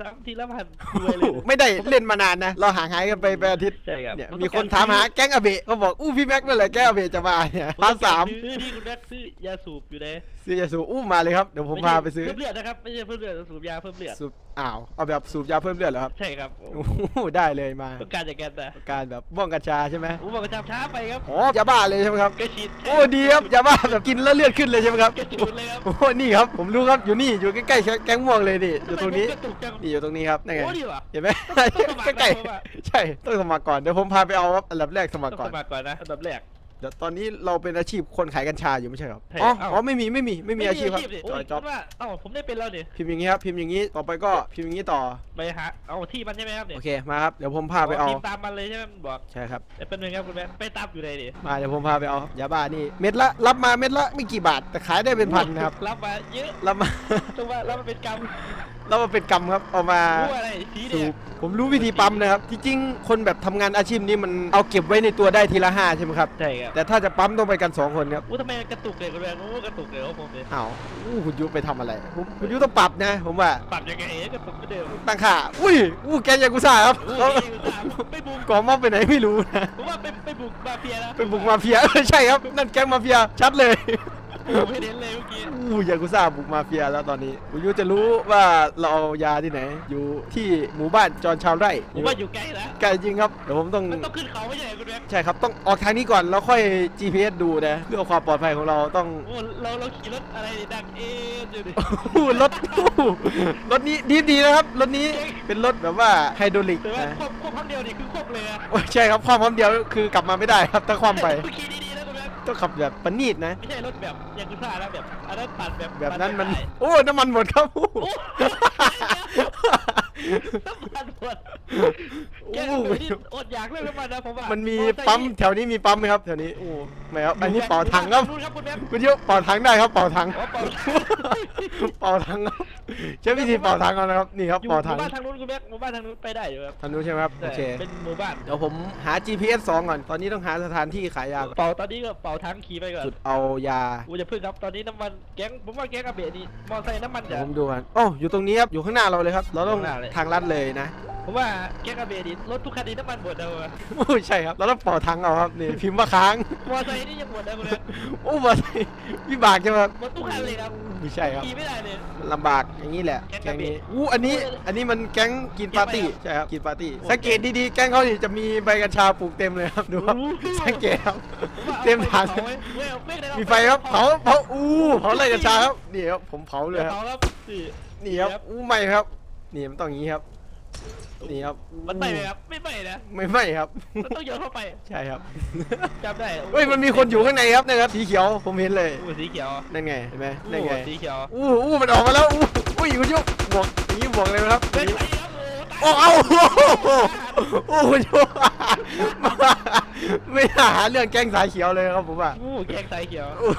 ซ้ำทีละพันรวยเลยนะไม่ได้เล่นมานานนะ เราห่างหายกันไปเป็นอาทิตย์ใช่ครับเนี่ยนมีต้องคนกรถามหาแก๊งอเบะเขาบอกอู้พี่แม็กเมื่อไหร่แก๊งอเบะจะมาเนี่ยพาร์ทสามซื้อที่คุณแม็กซื้อยาสูบอยู่เลยซื้อยาสูบอู้มาเลยครับเดี๋ยวผมพาไปซื้อเพิ่มเลือดนะครับไม่ใช่เพิ่มเลือดสูบยาเพิ่มเลือดสูบอ้าวเอาแบบสูบยาเพิ่มเลือดเหรอครับใช่ครับโอ้โหได้เลยมาต้องการจากแกนนะการแบบบ้องกัญชาใช่ไหมผมบอกกระชับช้าไปครับอ๋อยาบ้าเลยใช่ไหมครับกระชิดโอ้ดีครับยาบ้าแบบกินแล้วเลือดขึ้นเลยใช่ไหมครับกระชิดเลยครับโอ้นี่ครับผมรู้ครับอยู่นี่อยู่ใกล้ๆแก๊งม่วงเลยนี่อยู่ตรงนี้ทำไมผมกระตุกจังนี่อยู่ตรงนี้ครับนั่นไงโอ้ดีว่ะ เห็นไหมต้องสมัครใกล้นะผมว่าๆใช่ต้องสมัครก่อนเดี๋ยวผมพาไปเอาครับอันดับแรกสมัครต้องก่อสนมัครก่อนนะอันดับแรก เดี๋ยวตอนนี้เราเป็นอาชีพคนขายกัญชาอยู่ไม่ใช่ครับใช่อ๋อ เอ้า อ๋อไม่มีไม่มีไม่มีอาชีพครับดิจโอ้อยยจ็อบคิดว่าเอ้าผมได้เป็นแล้วเนี่ยพิมพ์อย่างนี้ครับพิมพ์อย่างนี้ต่อไปก็พิมพ์อย่างนี้ต่อ ไปหาเอาที่มันใช่ไหมครับเนี่ยโอเคมาครับเดี๋ยวผมพาไปเอาทีมตามมันเลยใช่ไหมมันบอกใช่ครับแต่เป็นหนึ่งครับคุณแม่ไปตามอยู่ไหนดิมาเดี๋ยวผมพาไปเอายาบ้านี่เม็ดละรับมาเม็ดละไม่กี่บาทแต่ขายได้เป็นพันนะครับรับมาเยอะรับมาตัวว่ารับมาเป็นกรรม รับมาเป็นกำครับเอามารู้อะไรสีสูเนี่ยบผมรู้วิธีปั๊มนะครับที่จริงคนแบบทำงานอาชีพนี้มันเอาเก็บไว้ในตัวได้ทีละห้าใช่ไหมครับ ใช่ครับแต่ถ้าจะปั๊มต้องไปกันสองคนครับอู้ทำไมกระตุกเลยคุณแม่โอ้กระตุกเลยของผมเลยอ้าวอู้คุณยุไปทำอะไรผมคุณยุต้องปรับนะ ผมว่าปรับยังไงเอ๊ะกระตุกไม่เดิมตั้งค่าอุ้ยอู้แกยากุซ่าครับโอ้เขายตามไม่บุกก่อมอบไปไหนไม่รู้นะผมว่าไปไปบุกมาเฟียนะเป็นบุกมาเฟียเออใช่ครับนั่นแก๊งมาเฟียชัดเลย ผมไม่เห็นเลยเมื่อกี้อู้ยากุซ่าบุกมาเฟียแล้วตอนนี้คุณยุจะรู้ว่าเราเอายาที่ไหน อยู่ที่หมู่บ้านจอนชาวไร่ผมว่าอยู่ใกล้แล้วไกลจริงครับเดี๋ยวผมต้อง มันต้องขึ้นเขาไม่ใช่เหรอคุณแม่ใช่ครับ ต้องออกทางนี้ก่อนแล้วค่อย GPS ดูนะเพื่อความปลอดภัยของเราต้องโอ้เราเราขี่รถอะไรเนี่ยดังเอ๊ะอยู่ดิ อู้รถอู้รถนี้ดีดีนะครับรถนี้เป็นรถแบบว่าไฮดรอลิกแต่ว่านะควบควบครั้งเดียวนี่คือควบเลยอะโอ้ยใช่ครับความพร้อมเดียวคือกลับมาไม่ได้ครับถ้าความไป เมื่อกี้ดีๆนะคุณแม่ ต้องขับแบบประณีตนะ ไม่ใช่รถแบบยากุซ่าแล้วแบบอันนั้นตัดแบบแบบนั้นมันได้โอ้ น้ำมันหมดครับอู้โอ้ น้ำมันหมดแกอู้แบบนี้อดอยากเรื่องน้ำมันนะผมว่ามันมีอไซค์ปั๊มแถวนี้มีปั๊มไหมครับแถวนี้โอ้ไม่ครับอันนี้เป่าถังครับนู่นครับคุณแม่คุณโยเป่าถังได้ครับเป่าถังอ๋อเป่าถังเป่าถังครับใช้วิธีเป่าถังเอานะครับนี่ครับอยู่หเป่ามู่ถังบ้านทางนู้นคุณแม่หมู่บ้านทางนู้นไปได้อยู่ครับทางนู้นใช่ไหมครับโอเคเป็นหมู่บ้านเดี๋ยวผมหา GPS 2ก่อนตอนนี้ต้องหาสถานที่ขายยาก่อนเป่าตอนนี้ก็เป่าทั้งขี่ไปก่อนจุดเอายากูจะพึ่งครับตอนนี้น้ำมันแก๊งผมว่าแก๊งอาเบะนี่มอไซค์น้ำมันเดี๋ยจะวผมดูกันโอ้อยู่ตรงนี้ครับอยู่ข้างหน้าเราเลยครับ เราต้องข้างหน้าเลยทางลัดเลยนะผมว่าแก๊งอาเบะนี่รถทุกคันนี้น้ำมันหมดแล้วอะโอ้ยใช่ครับเราต้องเป่าถังเอาครับนี่พิมพ์ว่าค้างมอไซค์นี่ยังหมดแล้วคุณแม่โอ้มาวิบากใช่ไหมครับหมดทุกคันเลยครับไม่ใช่ครับขี่ไม่ได้เลยมันลำบากอย่างนี้แหละแก๊งแก๊งนี้กระเบะอู้อันนี้อันนี้มันแก๊งกินปาร์ตี้แก๊งอะไรครับใช่ครับกินปาร์ตี้โอ้สังเกตดีๆแก๊งเขานี่จะมีใบกัญชาปลูกเต็มเลยครับดูครับโอ้โหสังเกตครับผมว่าอาเต็มถังไฟเผาไว้เว้ยเอาเว้ยเลยมีไฟครับเผาเผาอู้เผาไรกัญชาครับนี่ครับผมเผาเลยครับเผาครับนี่นี่ครับครับอู้ไม่ครับ นี่มันต้องอย่างนี้ครับ นี่ครับ มันไม่ไหมครับไม่ไหมนะไม่ไม่ครับ มันต้องโยนเข้าไปใช่ครับจำได้เฮ้ยมันมีคนอยู่ข้างในครับนะครับสีเขียวผมเห็นเลย อู้สีเขียวนั่นไงเห็นไหมนั่นไง อู้สีเขียวอู้อู้มันออกมาแล้ว อู้อุ้ยคุณยุบวกอย่างนี้บวกเลยไหมครับไม่อย่างไหวนี้ครับโอ้เอาโอ้โหโอ้คุณยุบ ไม่น่าหาเรื่องแกล้งสายเขียวเลยครับผมว่าอู้แกงสายเขียวอู้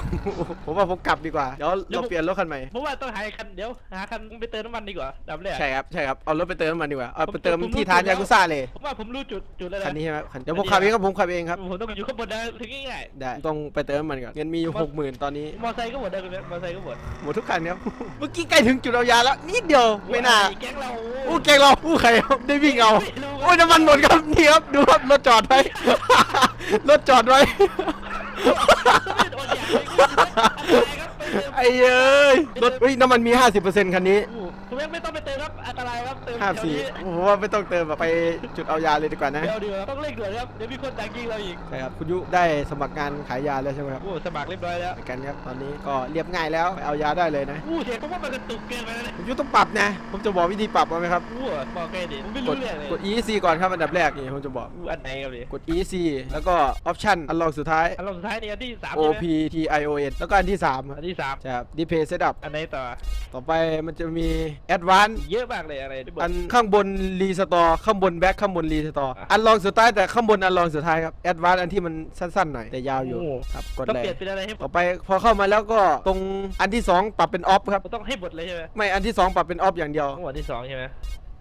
ผมว่าผมกลับดีกว่า เดี๋ยวเราเปลี่ยนรถคันใหม่ เพราะว่าต้องหาคันเดี๋ยวหาคันไปเติมน้ำมันดีกว่าดับแรก ใช่ครับ ใช่ครับ เอารถไปเติมน้ำมันดีกว่า เอาไปเติมผมผมที่ทานรู้จุดแล้วยากุซ่าเลย ผมว่าผมรู้จุดจุดแล้วคันนะนี้ใช่ไหมคันเดี๋ยวผมขับเองครับผมขับเองครับ ผมต้องอยู่ข้างบนนะถึงง่ายได้ต้องไปเติมน้ำมันก่อน เงินมีอยู่หกหมื่นตอนนี้ ๆมอไซค์ก็หมดได้คุณแม่มอไซค์ก็หมดหมดทุกคันครับ เมื่อกี้ใกล้ถึงจุดเอายาแล้วนิดเดียว ไม่น่าแก๊งเราอู้แกงเราอู้ใครครับได้วิ่งเอา ไม่รู้ โอ้ยน้ำมันหมดครับนี่ครับดูครับรถจอดไว้ รถจอดไว้ ไอ้เอ้ยรถเฮ้ยน้ำมันมี 50%คันนี้ คุณแม่ไม่ต้องไปเติมครับ ตรายครับเติมแถวนี้54ผมว่าไม่ต้องเติมแบบไปจุดเอายาเลยดีกว่านะเดี๋ยวเดี๋ยวต้องเร่งด่วนครับเดี๋ยวมีคนดักยิงเราอีกใช่ครับคุณยุได้สมัครงานขายยาแล้วใช่ไหมครับอู้สมัครเรียบร้อยแล้วไปกันครับตอนนี้ก็เรียบง่ายแล้วไปเอายาได้เลยนะอู้เสียงผมว่ามันกระตุกเกินไปแล้วเนี่ยคุณยุต้องปรับนะผมจะบอกวิธีปรับเอาไหมครับอู้บอกแค่นี้ผมไม่กรู้ดเรื่องเลยกด EC ก่อนครับอันดับแรกนี่ผมจะบอกอู้อันไหนครับดิกด EC แล้วก็ Option อันลองสุดท้าย อันสุดท้ายนี่อันที่สาม O ใช่ไหม P T I O N แล้วก็อันที่3อันที่สามใช่ครับ Display Setup อันไหนต่อ ต่อไปมันจะมี Advanced เยอะมากเลยอะไรที่บอก อันข้างบน Restore ข้างบน Back ข้างบน Restore อะ อันลองสุดท้ายแต่ข้างบนอันลองสุดท้ายครับ Advanced อันที่มันสั้นๆหน่อยแต่ยาวอยู่โอ้ครับกดต้องเลยเปลี่ยนเป็นอะไรให้ต่อไปพอเข้ามาแล้วก็ตรงอันที่2ปรับเป็น Off ครับ ต้องให้บทเลยใช่ไหมไม่อันที่2ปรับเป็น Off อย่างเดียว ต้องบทที่สองใช่ไหม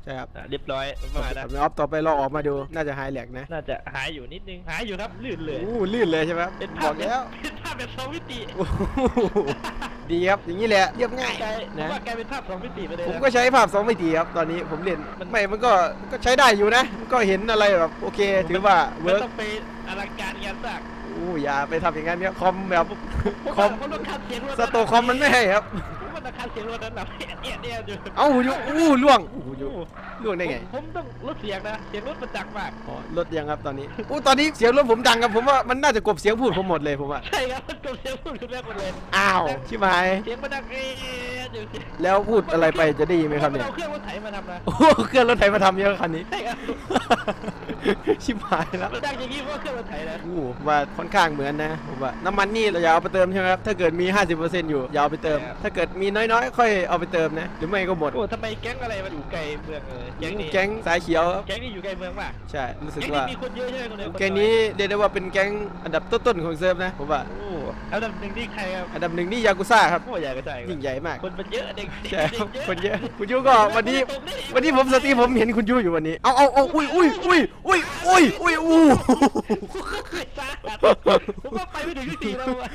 ใช่ครับอะเรียบร้อยปมารัแล้วบเป็น Off ต่อไปเราออกมาดูน่าจะหายแหลกนะน่าจะหายอยู่นิดนึง หายอยู่ครับลื่นเลย อู้ลื่นเลยใช่ไหมครับเป็นบภาอพกแบบแล้วเป็นภาพแบบสองมิติโอ้โหดีครับอย่างนี้แหละเรียบง่าย กลายผมนะ ว่ากลายเป็นภาพสองมิติไปเลยผมนะก็ใช้ภาพสองมิติครับตอนนี้ผมเล่นไม่มันก็ก็ใช้ได้อยู่นะก็เห็นอะไรแบบโอเค ถือว่าไม่เวิร์กต้องไปอลังการงานสร้างอู้อย่าไปทำอย่างนั้นครับคอมแบบผมคอมผมต้องคัดเสียงรถสโตคอมมันไม่ให้ครับผมต้อง คัดเสียงรถนั้นแบบเอียดเอียดเอียดอยู่เอ้าหูยุอู้ล่วงอู้หูยุล่วงได้ไงผมผมต้องลดเสียงนะ เสียงรถมันดังมาก อ๋อลดยังครับตอนนี้อู้ตอนนี้เสียงรถผมดังครับผมว่ามันน่าจะกลบเสียงพูดผมหมดเลยผมว่าใช่ครับมันกลบเสียงพูดขึ้นแรกหมดเลยอ้าวชิบหายเสียงมันดังเอียดอยู่สิแล้วพูดอะไรไปจะได้ยินไหมครับเนี่ยเอาเครื่องรถไถมาทำนะโอ้โหเครื่องรถไถมาทำเยอะคันนี้ใช่ครับ ชิบหายแล้วมันดังอย่างนี้เพราะว่าเครื่องรถไถนะอู้ว่าค่อนข้างเหมือนนะผมว่าน้ำมันนี่เราอย่าเอาไปเติมใช่ไหมครับถ้าเกิดมี 50%อยู่อย่าเอาไปเติม ถ้าเกิดมีน้อยๆ ค่อยเอาไปเติมนะหรือไม่ก็หมดโอ้ทำไมแก๊งอะไรมันอยู่ไกลเมืองเลยแก๊งนี้แก๊งสายเขียวครับแก๊งนี้อยู่ไกลเมืองมากใช่รู้สึกแก๊งว่านี้มีคนเยอะใช่ไหมคนเดียวแก๊งนี้เรียกได้ว่าเป็นแก๊งอันดับต้นๆของเซิร์ฟนะผมว่า โอ้ อันดับหนึ่งนี่ใครครับอันดับหนึ่งนี่ยากุซ่าครับ โอ้ใหญ่ก็ใช่ยิ่งใหญ่มากคนมันเยอะเด็กใช่ครับเด็กคนเยอะคุณยูก็วันนี้ วันนี้ผมสตรีมผมเห็นคุณยูอยู่วันนี้ เอาเอาเอาอุ้ยอุ้ยอุ้ยอุ้ยอุ้ยอุ้ยอู้เคย ซ่าผมว่าไปไม่ถึงที่สี่แล้วว่ะ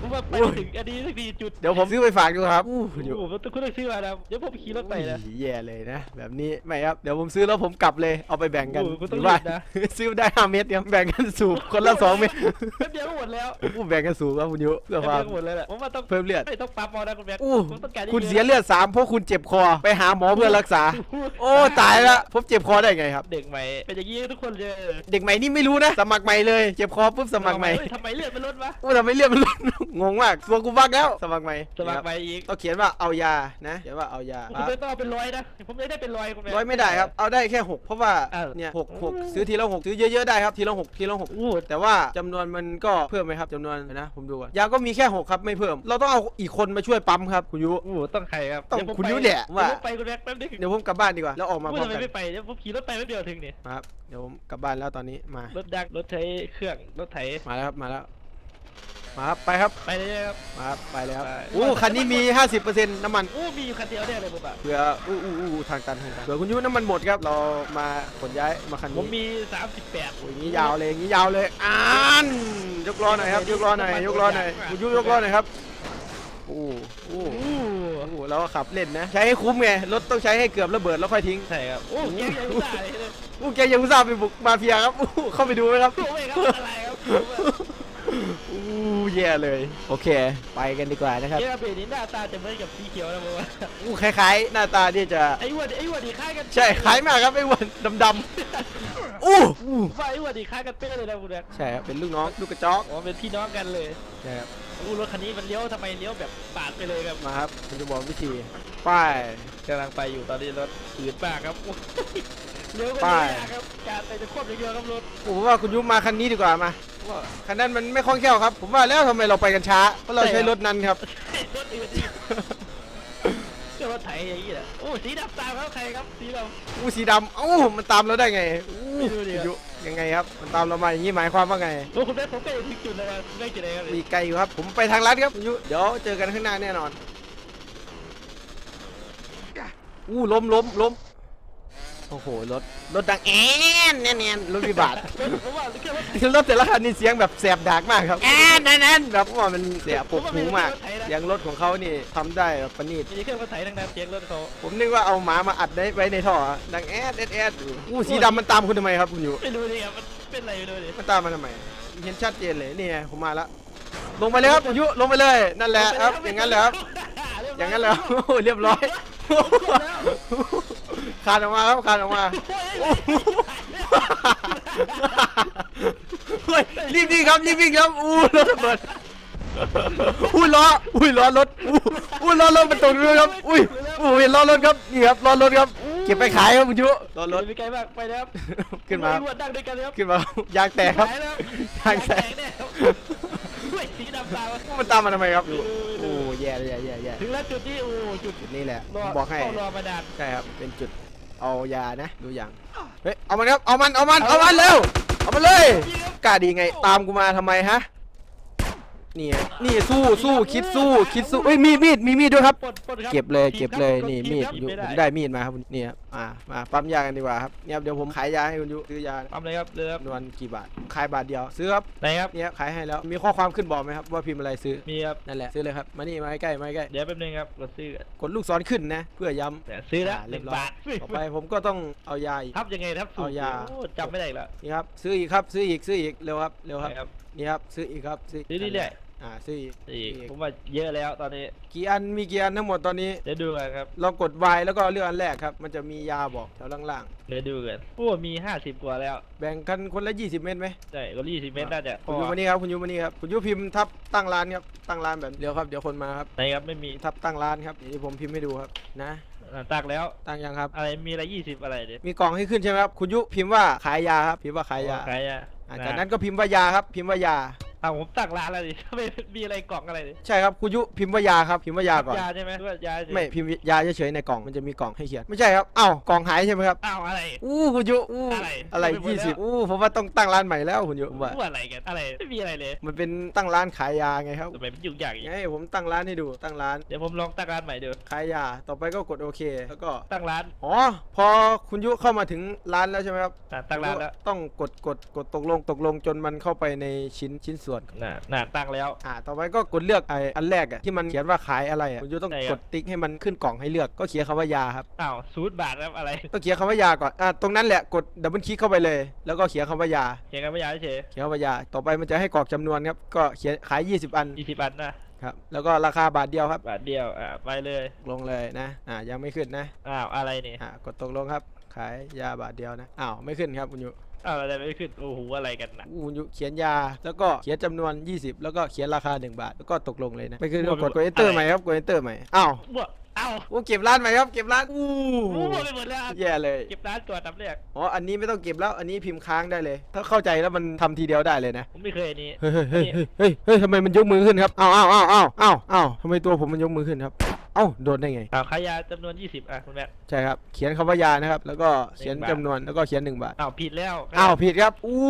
ผมว่าไปไม่ถึงอันนี้สักทีจุดเดี๋ยวผมซื้อไปฝากดูครับอู้คุณยูโอ้โหผมต้องคุณต้องซื้อมานะเดี๋ยวผมขี่รถไปนะอุ้ยแย่เลยนะ แบบนี้ไม่ครับ เดี๋ยวผมซื้อแล้วผมกลับเลย เอาไปแบ่งกันโอ้โหคุณต้องหรือว่ารีบนะ ซื้อได้ห้าเม็ดเนี่ยแบ่งกันสูบคนละสองเม็ดแป๊บเดียวก็หมดแล้วอู้แบ่งกันสูบครับคุณยูเพื่อแป๊บความเดียวก็หมดแล้วแหละผมว่าต้องเพิ่มเลือด ไม่ต้องปั๊มเอานะคุณแม็กอู้ผมต้องการคุณเสียเลือดสามเพราะคุณเจ็บคอ ไปหาหมอเพื่อรักษา โอ้ตายละผมเจ็บคอได้ไงครับ เด็กใหม่เป็นอย่างนี้ทุกคนเลย เด็กใหม่นี่ไม่รู้นะ สมัครใหม่เลย เจ็บคอปุ๊บสมัครใหม่เฮ้ยทำไมเลือดมันลดวะอู้ทำไมเลือดมันลดงงมากตัวกูบักแล้วสมัครใหม่สมัครใหม่อีกต้องเขียนว่าเอายานะเขียนว่าเอายาผมไม่ต้องเอาเป็นร้อยนะผมไม่ได้เป็นร้อยคุณแม็กร้อยไม่ได้ครับเอาได้แค่หกเพราะว่าอ้าวเนี่ยหกหกซื้อทีละหกซื้อเยอะๆได้ครับทีละหกทีละหกอู้แต่ว่าจำนวนมันก็เพิ่มไหมครับจำนวนเดี๋ยวนะผมดูก่อนยาก็มีแค่หกครับไม่เพิ่ม เราต้องเอาอีกคนมาช่วยปั๊มครับคุณยุอู้ต้องใครครับต้องเดี๋ยวผมคุณไปยุแหละเดี๋ยวว่าผมไปคุณแม็กแป๊บนึงเดี๋ยวผมกลับบ้านดีกว่าแล้วออกมาพพูดร้อมทำไมกันไม่ไปเดี๋ยวผมขี่รถไปแป๊บเดียวถึงเนี่ยมาครับเดี๋ยวผมกลับบ้านแล้วตอนนี้มารถดักรถใช้เครื่องรถไถมาแล้วครับมาแล้วมาครับไปครับไปเลยครับ มาครับไปเลยครับไป โอ้คันนี้มี 50%น้ำมันอู้มีอยู่คันเดียวเนี่ยเลยผมอะเผื่ออู้อู้อู้ทางตันทางตันเผื่อคุณยุน้ำมันหมดครับเรามาขนย้ายมาคันผมนี้มี 38 โอ้ยอย่างนี้ยาวเลยอย่างนี้ยาวเลยอ่านยกล้อหน่อยครับยกล้อหน่อยยกล้อหน่อยคุณยุยกล้อหน่อยครับโอ้โอ้อู้โอ้โหเราก็ขับเล่นนะ ใช้ให้คุ้มไง รถต้องใช้ให้เกือบระเบิดแล้วค่อยทิ้ง ใช่ครับโอ้แกยังไม่ได้เลยอู้แกยังอุตส่าห์ไปบุกมาเฟียครับอู้เข้าไปดูไหมครับ โอ้ยครับอะไรครับอู้แย่เลย โอเค ไปกันดีกว่านะครับเจ้าเบรนี้หน้าตาจะเหมือนกับสีเขียวนะผมว่าอู้คล้ายๆ หน้าตาที่จะ ไอ้อ้วนไอ้อ้วนดีคล้ายกันใช่ คล้ายมากครับไอ้วันดำๆอู้อู้ว่าไอ้อ้วนดีคล้ายกันเป๊ะเลยนะคุณแม็กใช่ครับเป็นลูกน้องลูกกระจอก อ๋อเป็นพี่น้องกันเลย ใช่ครับ อู้รถคันนี้มันเลี้ยวทำไมเลี้ยวแบบปาดไปเลยครับมาครับผมจะบอกวิธีป้าย กำลังไปอยู่ตอนนี้รถอืดมากครับโอ้ยเลี้ยวก็ไปเลี้ยวยากครับการไปจะควบอย่างเดียวครับรถผมว่าคุณยุมาคันนี้ดีกว่ามาว่าคันนั้นมันไม่คล่องแคล่วครับ ผมว่าแล้วทำไมเราไปกันช้าเพราะเราใช้รถนั้นครับ รถอื่นอีกเชื่อรถไถอย่างนี้แหละโอ้สีดำตามครับใครครับสีดำ อู้สีดำเอ้ามันตามเราได้ไงอู้ไม่รู้ดิ คุณยุ ยังไงครับ มันตามเรามาอย่างนี้หมายความว่าไง โอ้คุณแม่ผมใกล้ถึงจุดแล้วครับใกล้จุดไหนครับมีไกลอยู่ครับ ผมไปทางลัดครับคุณยุเดี๋ยวเจอกันข้างหน้าแน่นอน อู้ล้มล้มล้ม โอ้โหรถรถดังแอนแน่นแน่นรถวิบากผมว่าแค่รถรถแต่ละคันนี่เสียงแบบแสบดากมากครับแอนแอนแอนแบบว่ามันเสียปวดหูมากเสียงรถของเขานี่ทำได้แบบประณีตมีเครื่องรถไถทั้งนั้นเสียงรถเขาผมนึกว่าเอาหมามาอัดไว้ไว้ในท่อดังแอดแอดแอดอยู่อู้สีดำมันตามคุณทำไมครับคุณอยู่ไม่รู้ดิครับมันเป็นอะไรไม่รู้ดิมันตามมาทำไมเห็นชัดเจนเลยนี่ไงผมมาแล้วลงไปเลยครับคุณยุลงไปเลยนั่นแหละครับอย่างนั้นแหละครับอย่างนั้นแหละครับโอ้โหเรียบร้อย ขาดออกมาครับขาดออกมาเฮ้ยรีบวิ่งครับรีบวิ่งครับอู้รถระเบิดอุ้ยล้ออุ้ยล้อรถอู้อุ้ยล้อรถมันตกด้วยครับอุ้ยอู้เห็นล้อรถครับนี่ครับล้อรถครับเก็บไปขายครับคุณยุล้อรถไปไกลมากไปแล้วขึ้นมาไอ้อ้วนดังด้วยกันครับขึ้นมายางแตกครับหายแล้วยางแตก แน่ครับเฮ้ยสีดำ ตามมามันตามมาทำไมครับโอ้แย่แย่แย่แย่ถึงแล้วจุดที่โอ้จุดจุดนี้แหละรอบอกให้เฝ้ารอมานานใช่ครับเป็นจุดเอายานะดูอย่างเฮ้ยเอามันครับเอามันเอามันเอามันเร็วเอามันเลยกล้าดีไงตามกูมาทำไมฮะ นี่ไงนี่สู้สู้คิดสู้คิดสู้เอ้ยมีมีดมีมีดด้วยครับ ปลดปลดครับเก็บเลยทีเก็บครับเลยกนี่ทีมีดครับอยู่ไม่ผมได้มีดมาครับนี่ครับอ่ามาปั๊มยากันดีกว่าครับเนี่ยเดี๋ยวผมขายยาให้คุณยุซื้อยาปั๊มเลยครับเลยครับจำนวนกี่บาทขายบาทเดียวซื้อครับไหนครับเนี่ยขายให้แล้วมีข้อความขึ้นบอกไหมครับว่าพิมพ์อะไรซื้อมีครับนั่นแหละซื้อเลยครับมานี่มาใกล้ๆมาใกล้เดี๋ยวแป๊บนึงครับกดซื้อก่อนๆกดลูกศรขึ้นนะ เพื่อย้ำเนี่ยซื้อแล้วอ่าหเรียนึ่บงร้อย บาทต่อไปผมก็ต้องเอายาอีก ทับยังไงทับสูเอาตรยา โอ้จำไม่ได้อีกแล้วนี่ครับซื้ออีกครับซื้ออีกซื้ออีกเร็วครับเร็วครับ ไหนครับนี่ครับซื้ออีกครับซื้อซื้อเรื่อย อ่าซื้ออีกอีกซื้ออีกผมว่าเยอะแล้วตอนนี้ กี่อันมีกี่อันทั้งหมดตอนนี้ เดี๋ยวดูกันครับเรากด Y แล้วก็เลือกอันแรกครับ มันจะมียาบอกแถวล่างเดี๋ยวดูกันโอ้มีห้าสิบกว่าแล้ว ๆ แบ่งกันคนละ 20 เม็ดไหม ใช่ก็ยี่สิบเมตรน่าจะพคุณอยูมานี่ครับคุณยูมานี่ครับคุณยูพิมพ์ทับตั้งร้านครับตั้งร้านแบบเดี๋ยวครับเดี๋ยวคนมาครับไหนครับไม่มีทับตั้งร้านครับเดี๋ยวผมพิมพ์ให้ดูครับนะอ่าตักแล้ว ตั้งยังครับ อะไรมีอะไรยี่สิบอะไรเนี่ยมีกล่องให้ขึ้นใช่ไหมครับคุณยุพิมพ์ว่าขายยาครับพิมพ์ว่าขายยาขายยาอ่าจากนั้นก็พิมพ์ว่ายาครับพิมพ์ว่ายา อ้าวผมตักร้านแล้วดิทำไมมีอะไรกล่องอะไรดิใช่ครับคุณยุพิมพ์ว่ายาครับพิมพ์ว่ายาก่อน ยาใช่ไหมหรือว่ายาเฉยไม่พิมพ์ยาเฉยๆในกล่องมันจะมีกล่องให้เขียนไม่ใช่ครับอ้าวกล่องหายใช่ไหมครับอ้าวอะไร อู้คุณยุอู้อะไรอะไรเอาไปหมดยี่สิบแล้วอู้ผมว่าต้องตั้งร้านใหม่แล้วคุณยุผมว่าพูดอะไรกันอะไรไม่มีอะไรเลยมันเป็นตั้งร้านขายยาไงครับทำไมมันยุ่งยากอย่างไงนี้ผมตั้งร้านให้ดูตั้งร้านเดี๋ยวผมลองตั้งร้านใหม่ดูขายยาต่อไปก็กดโอเค แล้วก็ตั้งร้านอ๋อพอคุณยุเข้ามาถึงร้านแล้วใช่ไหมครับอะตั้งร้านแล้ว ต้องกดกดกดตกลงตกลงจนมันเข้าไปในชิ้นชิ้นส่วนน่ะน่ะตั้งแล้ว อ่า ต่อไปก็กดเลือกไออันแรกอะที่มันเขียนว่าขายอะไรอะคุณยูต้องไหนคกรับดติ๊กให้มันขึ้นกล่องให้เลือกก็เขียนคำว่ายาครับ อ้าวศูนย์บาทครับอะไรต้องเขียนคำว่ายาก่อน อ่าตรงนั้นแหละกดดับเบิลคลิกเข้าไปเลย แล้วก็เขียนคำว่ายา เขียนกันไม่ยาเฉยเขียนคำว่ายา ต่อไปมันจะให้กรอกจำนวนครับ ก็เขียนขาย 20 อัน ยี่สิบอันนะ ครับ แล้วก็ราคาบาทเดียวครับ บาทเดียว อะไปเลย ลงเลยนะ อ่า ยังไม่ขึ้นนะ อ้าว อะไรเนี่ย อ่า กดตกลงครับ ขายยาบาทเดียวนะ อ้าว ไม่ขึ้นครับคุณยู อ้าวอะไรไม่ขึ้น โอ้โห อะไรกันนะคุณยูเขียนยา แล้วก็เขียนจำนวน 20 แล้วก็เขียนราคา 1 บาท แล้วก็ตกลงเลยนะ ไม่ขึ้นก็กดกด enter ใหม่ครับ กด enter ใหม่ อ้าวบ้วอ้าวโอ้เก็บร้านใหม่ครับ เก็บร้าน อู้มั่วไปหมดแล้ว แย่เลย เก็บร้านตัวตับเรียกอ๋อ อันนี้ไม่ต้องเก็บแล้ว อันนี้พิมพ์ค้างได้เลย ถ้าเข้าใจแล้วมันทำทีเดียวได้เลยนะ ผมไม่เคยอันนี้ เฮ้ยเฮ้ยเฮ้ยเฮ้ยเฮ้ยทำไมมันยกมือขึ้นครับ อ้าวอ้าวอ้าวอ้าวอ้าวอ้าวทำไมตัวผมมันยกมือขึ้นครับ เอ้าโดนได้ไงอ้าวขายยาจำนวน 20อะคุณแม่ ใช่ครับ เขียนคำว่ายานะครับ แล้วก็เขียนหนึ่งบาท จำนวนแล้วก็เขียนหนึ่งบาทอ้าวผิดแล้วอ้าวผิดครับ อู้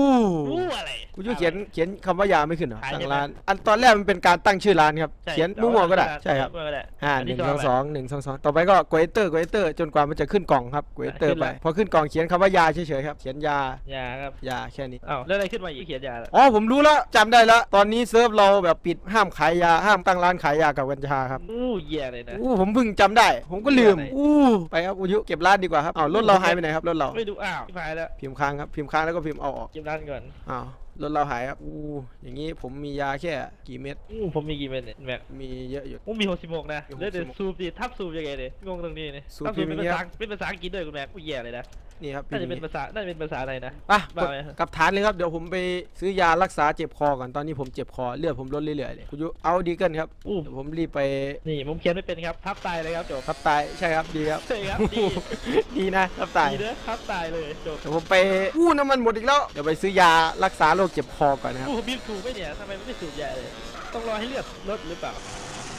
รู้อะไรกูจะเขียนเขียนคำว่ายาไม่ขึ้นเหรอขายตั้ใช่งไหมร้าน อันตอนแรกมันเป็นการตั้งชื่อร้านครับ ใช่เขียนมั่วๆก็ได้ ใช่ครับ มั่วๆก็ได้อ่าอันหที่นึ่งสสอองงอะไรสองหนึ่งสองสองต่อไปก็กดเตอร์กดเตอร์จนกว่ามันจะขึ้นกล่องครับกดเตอขึ้ร์นไปเลยพอขึ้นกล่องเขียนคำว่ายาเฉยๆครับ เขียนยา ยาครับยาแค่นี้ อ้าวแล้วอะไรขึ้นมาอีกเขียนยาล่ะอ๋อผมรู้แล้วจำได้แล้ว ตอนนี้เซิร์ฟเราแบบปิดห้ามขายยาห้ามตั้งร้านขายยากับกัญชาครับ อู้แย่เลยนะอู้ผมเพิ่งจำได้ ผมก็ลืมอะไรอู้ไปครับคุณยุเก็บร้านดีกว่าครับอ้าวรถเราหายไปไหนครับรถเรา ไม่ดูอ้าวที่พายแล้วพิมพ์ค้างครับพิมพ์ค้างแล้วก็พิมพ์เอาออกเก็บร้านก่อนอ้าวรถเราหายครับอู้อย่างนี้ผมมียาแค่กี่เม็ดอู้ผมมีกี่เม็ดเนี่ยแม็กมีเยอะอยู่ อู้มี66นะมี66แล้วเดี๋ยวซูมดิทับซูมยังไงเนี่ยงงตรงนี้เนี่ยซูมทับซูมพิเป็มพ์นอย่างภาเงี้ษายเป็นภาษาอังกฤษด้วยคุณแม็กอู้แย่เลยนะ นี่ครับพิมน่าพ์อจะย่างเป็นงี้ภาษา น่าจะเป็นภาษาอะไรนะไปบ้าไหมกลับฐานเลยครับ เดี๋ยวผมไปซื้อยารักษาเจ็บคอก่อน ตอนนี้ผมเจ็บคอ เลือดผมลดเรื่อยๆเลยคุณยุเอาดีเกินครับอู้เดี๋ยวผมรีบไป นี่ผมเขียนไม่เป็นครับ ทับตายเลยครับจบ ทับตาย ใช่ครับ ดีครับ ใช่ครับ ดี ดีนะ ทับตาย ดีเด้อทับตายเลยจบ เดี๋ยวผมไปอู้น้ำมันหมดอีกแล้ว เดี๋ยวไปซื้อยารักษาโรคเจ็บคอก่อนนะครับอู้ผมบีบสูบไหมเนี่ยทำไมมันไม่สูบยาเลย ต้องรอให้เลือดลดหรือเปล่า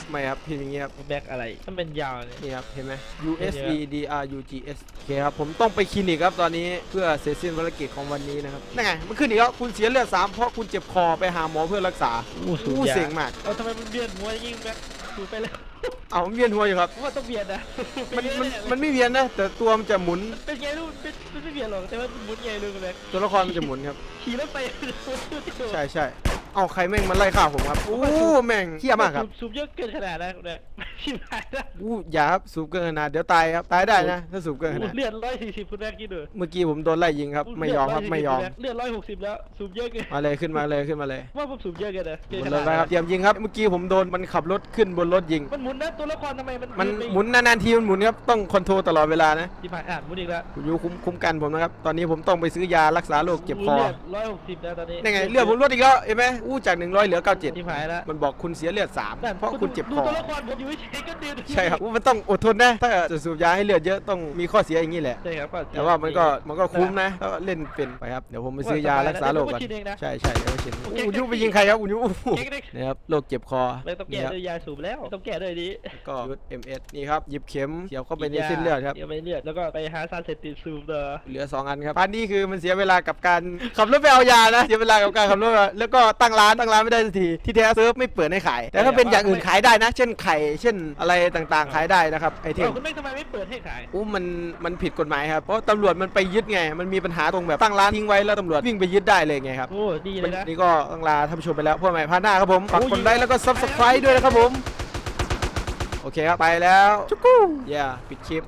ไม่ครับพิมพ์อย่างงี้ครับ แบกอะไรมันเป็นยาวเนี่ยนี่ครับ เห็นไหม U S E D R U G S โอเคครับ ผมต้องไปคลินิกครับตอนนี้เพื่อเสร็จสิ้นภารกิจของวันนี้นะครับนั่นไงมันขึ้นอีกแล้วคุณเสียเลือดสามเพราะคุณเจ็บคอไปหาหมอเพื่อรักษาอู้สูบอู้ยาเสียงมาก เอาทำไมมันเบียนหัวอย่างงี้แบกสูบไปแล้วเอามันเวียนหัวอยู่ครับผมว่าต้องเบียนนะมันเป็มันไงเยมันไม่เวียนนะ แต่ตัวมันจะหมุนเป็นไงลูกเป็นเป็นไม่เบียนหรอกแต่ว่ามันหมุนไงลูกแบกตัวละครมันจะหมุนครับ ขี่รถไป ใช่ใช่ เอาใครแม่งมาไล่ฆ่าผมครับ โอ้แม่งเฮี้ยมากครับ ซุบเยอะเกินขนาดนะเนี่ย ชิบหายแล้วอู้อย่าครับสูบเกินขนาดเดี๋ยวตายครับตายได้นะถ้าสูบเกินขนาดเลือดร้อยสี่สิบคุณแบกคิดดูเมื่อกี้ผมโดนไล่ยิงครับไม่ยอมครับไม่ยอมเลือดร้อยหกสิบแล้วสูบเยอะเกินมาเลยขึ้นมาเลยขึ้นมาเลยว่าผมสูบเยอะเกินนะเกินบขนรนาถดไปนั้นครับเตรียมยิงครับเมื่อกี้ผมโดนมันขับรถขึ้นบนรถยิง มันหมุนนะตัวละครทำไมมันมันไหมุนนานๆทีมันหมุนครับต้องคอนโทรลตลอดเวลานะที่ผ่านอ่านหมุนอีกแล้วคุณยูคุ้มคุ้มกันผมนะครับตอนนี้ผมต้องไปซื้อยารักษาโรคเจ็บคอร้อยหกสิบแล้วตอนนี้นี่ไงเลือดผมลดอีกแล้วเห็นไหมอู้จาก100เหลือที่ผ่านแล้ว97มันบอกคุณเสียเลือด3เพราะคุณเจ็บคดูอตัวละครผมอยู่เฉยๆก็ดื้อใช่ครับอู้มันต้องอดทนนะ ถ้าจะสูบยาให้เลือดเยอะต้องมีข้อเสียอย่างนี้แหละ ใช่ครับแต่ว่ามันก็มันก็คุ้มนะถ้าเล่นเป็นไปครับ เดี๋ยวผมไปซื้อยารักษาโรคก่อนเดี๋ยวผมก็ชินเองนะใช่ใช่เดี๋ยวไปชิมคุณยุไปยิงใครครับคุณยุอู้หูเก่งเลยนะครับโรคเจ็บคอไม่ต้องแก้นี่ครับด้วยยาสูบแล้วต้องแก้ด้วยดีก็ยุด MS นี่ครับหยิบเข็มเสียบเข้าไปในเส้นเลือดครับเดี๋ยวไปเลือดแล้วก็ไปหาสารเสพติดสูบเด้อเหลือ 2 อันครับพันนี่คือมันเสียเวลากับการขับรถไปเอายานะเสียเวลากับการขับรถแล้วก็ตั้งร้านตั้งร้านไม่ได้สักทีที่แท้เซิร์ฟไม่เปิดให้ขายแต่ถ้าเป็นอย่างอื่นขายได้นะ เช่นไข่เช่นอะไรต่างๆ ขายได้นะครับไอเทเอมอคุณแม่งทำไมไม่เปิดให้ขาย อู้มันมันผิดกฎหมายครับ เพราะตำรวจมันไปยึดไง มันมีปัญหาตรงแบบตั้งร้านทิ้งไว้แล้วตำรวจวิ่งไปยึดได้เลยไงครับโอ้ดีเลยนะ นี่ก็ต้องลาท่านผู้ชมไปแล้วพวกใหม่พาร์ทหน้าครับผมฝากกดไลค์แล้วก็ subscribe ด้วยนะครับผม โอเคครับ ไปแล้วจุกกู้ย่าปิดคลิป